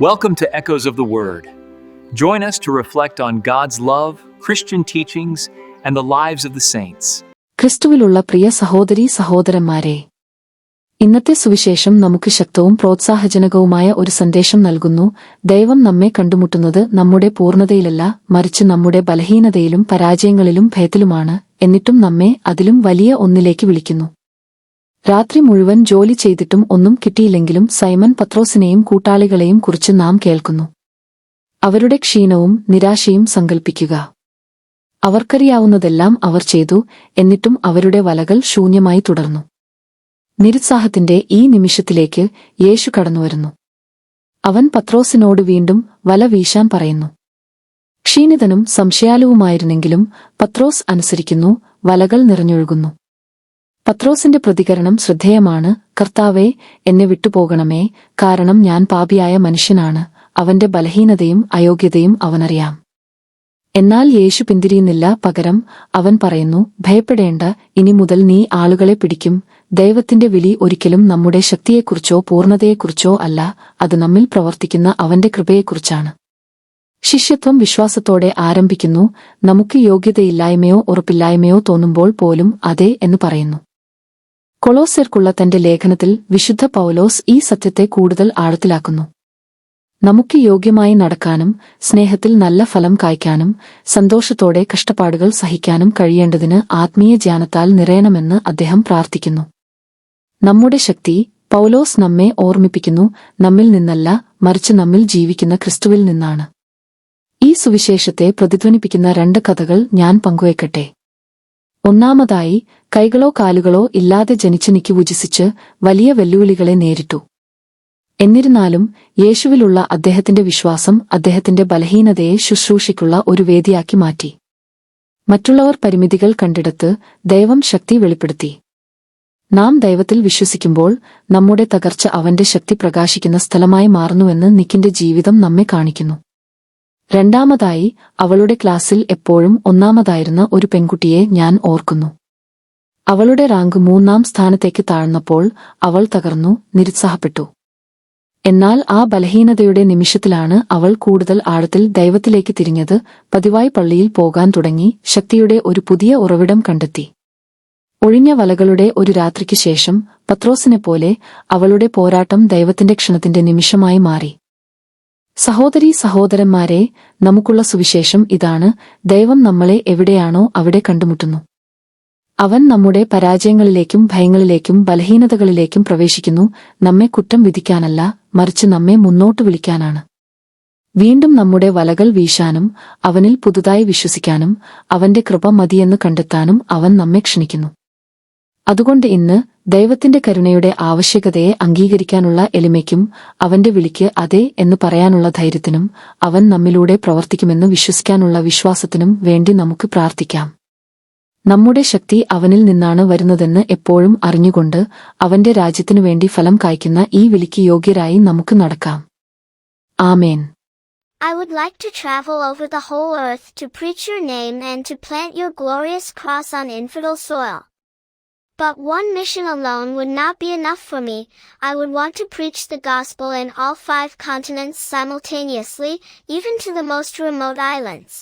Welcome to Echoes of the Word. Join us to reflect on God's love, Christian teachings, and the lives of the saints. ക്രിസ്തുവിലുള്ള പ്രിയ സഹോദരീ സഹോദരന്മാരെ ഇന്നത്തെ സുവിശേഷം നമുക്ക് ശക്തവും പ്രോത്സാഹജനകവുമായ ഒരു സന്ദേശം നൽകുന്നു ദൈവം നമ്മെ കണ്ടുമുട്ടുന്നത് നമ്മുടെ പൂർണതയിലല്ല മറിച്ച് നമ്മുടെ ബലഹീനതയിലും പരാജയങ്ങളിലും ഭയത്തിലുമാണ് എന്നിട്ടും നമ്മെ അതിലും വലിയ ഒന്നിലേക്ക് വിളിക്കുന്നു രാത്രി മുഴുവൻ ജോലി ചെയ്തിട്ടും ഒന്നും കിട്ടിയില്ലെങ്കിലും സൈമൻ പത്രോസിനെയും കൂട്ടാളികളെയും കുറിച്ച് നാം കേൾക്കുന്നു. അവരുടെ ക്ഷീണവും നിരാശയും സങ്കൽപ്പിക്കുക. അവർക്കറിയാവുന്നതെല്ലാം അവർ ചെയ്തു എന്നിട്ടും അവരുടെ വലകൾ ശൂന്യമായി തുടർന്നു. നിരുത്സാഹത്തിന്റെ ഈ നിമിഷത്തിലേക്ക് യേശു കടന്നുവരുന്നു. അവൻ പത്രോസിനോട് വീണ്ടും വല വീശാൻ പറയുന്നു. ക്ഷീണിതനും സംശയാലുവുമായിരുന്നെങ്കിലും പത്രോസ് അനുസരിക്കുന്നു വലകൾ നിറഞ്ഞൊഴുകുന്നു. പത്രോസിന്റെ പ്രതികരണം ശ്രദ്ധേയമാണ്. കർത്താവെ എന്നെ വിട്ടുപോകണമേ. കാരണം ഞാൻ പാപിയായ മനുഷ്യനാണ്. അവന്റെ ബലഹീനതയും അയോഗ്യതയും അവനറിയാം. എന്നാൽ യേശു പിന്തിരിയുന്നില്ല. പകരം അവൻ പറയുന്നു ഭയപ്പെടേണ്ട. ഇനി മുതൽ നീ ആളുകളെ പിടിക്കും. ദൈവത്തിന്റെ വിളി ഒരിക്കലും നമ്മുടെ ശക്തിയെക്കുറിച്ചോ പൂർണതയെക്കുറിച്ചോ അല്ല. അത് നമ്മിൽ പ്രവർത്തിക്കുന്ന അവന്റെ കൃപയെക്കുറിച്ചാണ്. ശിഷ്യത്വം വിശ്വാസത്തോടെ ആരംഭിക്കുന്നു. നമുക്ക് യോഗ്യതയില്ലായ്മയോ ഉറപ്പില്ലായ്മയോ തോന്നുമ്പോൾ പോലും അതെ എന്ന് പറയുന്നു. കൊളോസർക്കുള്ള തന്റെ ലേഖനത്തിൽ വിശുദ്ധ പൗലോസ് ഈ സത്യത്തെ കൂടുതൽ ആഴത്തിലാക്കുന്നു. നമുക്ക് യോഗ്യമായി നടക്കാനും സ്നേഹത്തിൽ നല്ല ഫലം കായ്ക്കാനും സന്തോഷത്തോടെ കഷ്ടപ്പാടുകൾ സഹിക്കാനും കഴിയേണ്ടതിന് ആത്മീയ ജ്ഞാനത്താൽ നിറയണമെന്ന് അദ്ദേഹം പ്രാർത്ഥിക്കുന്നു. നമ്മുടെ ശക്തി പൗലോസ് നമ്മെ ഓർമ്മിപ്പിക്കുന്നു നമ്മിൽ നിന്നല്ല മറിച്ച് നമ്മിൽ ജീവിക്കുന്ന ക്രിസ്തുവിൽ നിന്നാണ്. ഈ സുവിശേഷത്തെ പ്രതിധ്വനിപ്പിക്കുന്ന രണ്ട് കഥകൾ ഞാൻ പങ്കുവയ്ക്കട്ടെ ഒന്നാമതായി കൈകളോ കാലുകളോ ഇല്ലാതെ ജനിച്ചു നിക്ക് വുജിസിച്ച് വലിയ വെല്ലുവിളികളെ നേരിട്ടു. എന്നിരുന്നാലും യേശുവിലുള്ള അദ്ദേഹത്തിന്റെ വിശ്വാസം അദ്ദേഹത്തിന്റെ ബലഹീനതയെ ശുശ്രൂഷയ്ക്കുള്ള ഒരു വേദിയാക്കി മാറ്റി. മറ്റുള്ളവർ പരിമിതികൾ കണ്ടിടത്ത് ദൈവം ശക്തി വെളിപ്പെടുത്തി. നാം ദൈവത്തിൽ വിശ്വസിക്കുമ്പോൾ നമ്മുടെ തകർച്ച അവന്റെ ശക്തി പ്രകാശിക്കുന്ന സ്ഥലമായി മാറുന്നുവെന്ന് നിക്കിന്റെ ജീവിതം നമ്മെ കാണിക്കുന്നു. രണ്ടാമതായി അവളുടെ ക്ലാസ്സിൽ എപ്പോഴും ഒന്നാമതായിരുന്ന ഒരു പെൺകുട്ടിയെ ഞാൻ ഓർക്കുന്നു. അവളുടെ റാങ്ക് മൂന്നാം സ്ഥാനത്തേക്ക് താഴ്ന്നപ്പോൾ അവൾ തകർന്നു നിരുത്സാഹപ്പെട്ടു. എന്നാൽ ആ ബലഹീനതയുടെ നിമിഷത്തിലാണ് അവൾ കൂടുതൽ ആഴത്തിൽ ദൈവത്തിലേക്ക് തിരിഞ്ഞത് പതിവായി പള്ളിയിൽ പോകാൻ തുടങ്ങി ശക്തിയുടെ ഒരു പുതിയ ഉറവിടം കണ്ടെത്തി. ഒഴിഞ്ഞ വലകളുടെ ഒരു രാത്രിക്ക് ശേഷം പത്രോസിനെ പോലെ അവളുടെ പോരാട്ടം ദൈവത്തിന്റെ ക്ഷണത്തിന്റെ നിമിഷമായി മാറി. സഹോദരി സഹോദരന്മാരെ നമുക്കുള്ള സുവിശേഷം ഇതാണ് ദൈവം നമ്മളെ എവിടെയാണോ അവിടെ കണ്ടുമുട്ടുന്നു. അവൻ നമ്മുടെ പരാജയങ്ങളിലേക്കും ഭയങ്ങളിലേക്കും ബലഹീനതകളിലേക്കും പ്രവേശിക്കുന്നു. നമ്മെ കുറ്റം വിധിക്കാനല്ല മറിച്ച് നമ്മെ മുന്നോട്ട് വിളിക്കാനാണ്. വീണ്ടും നമ്മുടെ വലകൾ വീശാനും അവനിൽ പുതുതായി വിശ്വസിക്കാനും അവന്റെ കൃപ മതിയെന്ന് കണ്ടെത്താനും അവൻ നമ്മെ ക്ഷണിക്കുന്നു. അതുകൊണ്ട് ഇന്ന് ദൈവത്തിന്റെ കരുണയുടെ ആവശ്യകതയെ അംഗീകരിക്കാനുള്ള എളിമയ്ക്കും അവന്റെ വിളിക്ക് അതെ എന്ന് പറയാനുള്ള ധൈര്യത്തിനും അവൻ നമ്മിലൂടെ പ്രവർത്തിക്കുമെന്ന് വിശ്വസിക്കാനുള്ള വിശ്വാസത്തിനും വേണ്ടി നമുക്ക് പ്രാർത്ഥിക്കാം. നമ്മുടെ ശക്തി അവനിൽ നിന്നാണ് വരുന്നതെന്ന് എപ്പോഴും അറിഞ്ഞുകൊണ്ട് അവന്റെ രാജ്യത്തിനു വേണ്ടി ഫലം കായ്ക്കുന്ന ഈ വിളിക്ക് യോഗ്യരായി നമുക്ക് നടക്കാം ആമേൻ I would like to travel over the whole earth to preach your name and to plant your glorious cross on infidel soil. But one mission alone would not be enough for me, I would want to preach the gospel in all five continents simultaneously, even to the most remote islands.